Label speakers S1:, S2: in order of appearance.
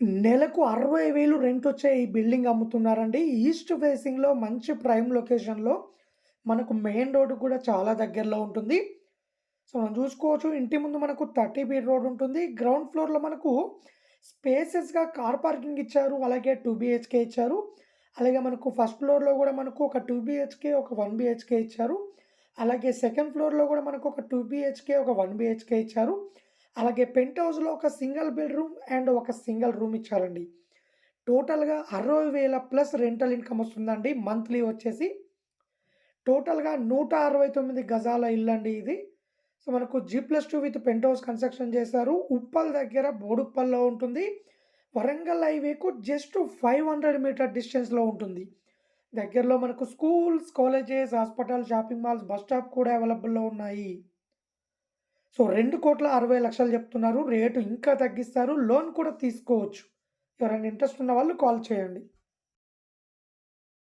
S1: నెలకు అరవై వేలు రెంట్ వచ్చే ఈ బిల్డింగ్ అమ్ముతున్నారండి. ఈస్ట్ ఫేసింగ్‌లో మంచి ప్రైమ్ లొకేషన్‌లో మనకు మెయిన్ రోడ్డు కూడా చాలా దగ్గరలో ఉంటుంది. సో, మనం చూసుకోవచ్చు ఇంటి ముందు మనకు 30 ఫీట్ రోడ్ ఉంటుంది. గ్రౌండ్ ఫ్లోర్‌లో మనకు స్పేసెస్‌గా కార్ పార్కింగ్ ఇచ్చారు. అలాగే టూ బీహెచ్‌కే ఇచ్చారు. అలాగే మనకు ఫస్ట్ ఫ్లోర్‌లో కూడా మనకు ఒక టూ బీహెచ్‌కే, ఒక వన్ బీహెచ్‌కే ఇచ్చారు. అలాగే సెకండ్ ఫ్లోర్‌లో కూడా మనకు ఒక టూ బీహెచ్‌కే, ఒక వన్ బీహెచ్‌కే ఇచ్చారు. అలాగే పెంట్ హౌస్‌లో ఒక సింగిల్ బెడ్‌రూమ్ అండ్ ఒక సింగిల్ రూమ్ ఇచ్చారండి. టోటల్‌గా అరవై వేల ప్లస్ రెంటల్ ఇన్‌కమ్ వస్తుందండి మంత్లీ వచ్చేసి. టోటల్‌గా 169 గజాల ఇల్లు అండి ఇది. సో, మనకు G plus two with penthouse construction చేశారు. ఉప్పల్ దగ్గర బోడుప్పల్లో ఉంటుంది. వరంగల్ హైవేకు జస్ట్ 500 మీటర్ డిస్టెన్స్‌లో ఉంటుంది. దగ్గరలో మనకు schools, colleges, hospital, shopping malls, bus stop కూడా అవైలబుల్‌లో ఉన్నాయి. సో, 2,60,00,000 చెప్తున్నారు. రేటు ఇంకా తగ్గిస్తారు. లోన్ కూడా తీసుకోవచ్చు. ఎవరైనా ఇంట్రెస్ట్ ఉన్న వాళ్ళు కాల్ చేయండి.